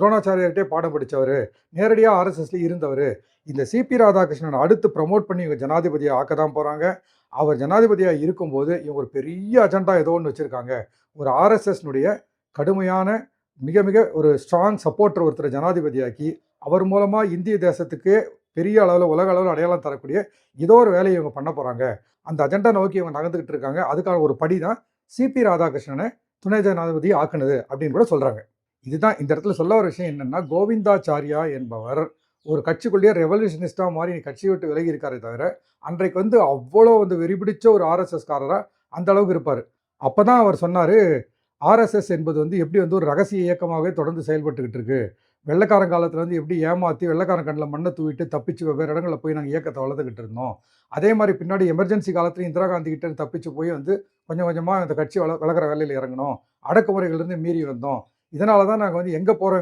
துரோணாச்சாரியர்கிட்டே பாடம் படித்தவர் நேரடியாக ஆர்எஸ்எஸ்ல இருந்தவர். இந்த சிபி ராதாகிருஷ்ணன் அடுத்து ப்ரமோட் பண்ணி இவங்க ஜனாதிபதியை ஆக்க தான் போகிறாங்க அவர் ஜனாதிபதியாக இருக்கும்போது இவங்க ஒரு பெரிய அஜெண்டா ஏதோ ஒன்று வச்சுருக்காங்க. ஒரு ஆர்எஸ்எஸ்னுடைய கடுமையான மிக மிக ஒரு ஸ்ட்ராங் சப்போர்ட்டர் ஒருத்தரை ஜனாதிபதியாக்கி அவர் மூலமாக இந்திய தேசத்துக்கு பெரிய அளவில் உலக அளவில் அடையாளம் தரக்கூடிய ஏதோ ஒரு வேலையை இவங்க பண்ண போகிறாங்க அந்த அஜெண்டா நோக்கி இவங்க நகர்ந்துக்கிட்டு இருக்காங்க. அதுக்கான ஒரு படி தான் சிபி ராதாகிருஷ்ணனை துணை ஜனாதிபதி ஆக்குனது அப்படின்னு கூட சொல்கிறாங்க இதுதான் இந்த இடத்துல சொல்ல ஒரு விஷயம் என்னென்னா கோவிந்தாச்சாரியா என்பவர் ஒரு கட்சிக்குள்ளேயே ரெவல்யூஷனிஸ்டாக மாதிரி கட்சி விட்டு விலகி இருக்காரே தவிர அன்றைக்கு வந்து அவ்வளோ வந்து வெறிபிடிச்ச ஒரு ஆர்எஸ்எஸ்காரராக அந்த அளவுக்கு இருப்பார். அப்போ தான் அவர் சொன்னார் ஆர்எஸ்எஸ் என்பது வந்து எப்படி வந்து ஒரு ரகசிய இயக்கமாகவே தொடர்ந்து செயல்பட்டுக்கிட்டு இருக்கு. வெள்ளக்காரன் காலத்தில் வந்து எப்படி ஏமாற்றி வெள்ளைக்காரன் கண்ணில் மண்ணை தூவிட்டு தப்பிச்சு வெவ்வேறு இடங்களில் போய் நாங்கள் இயக்கத்தை வளர்த்துக்கிட்டு இருந்தோம். அதே மாதிரி பின்னாடி எமர்ஜென்சி காலத்தில் இந்திரா காந்தி கிட்டே தப்பிச்சு போய் வந்து கொஞ்சம் கொஞ்சமாக இந்த கட்சி வள வளர்க்குற வேலையில் இறங்கணும் அடக்குமுறைகள்லேருந்து மீறி வந்தோம். இதனால தான் நாங்கள் வந்து எங்கே போகிறோம்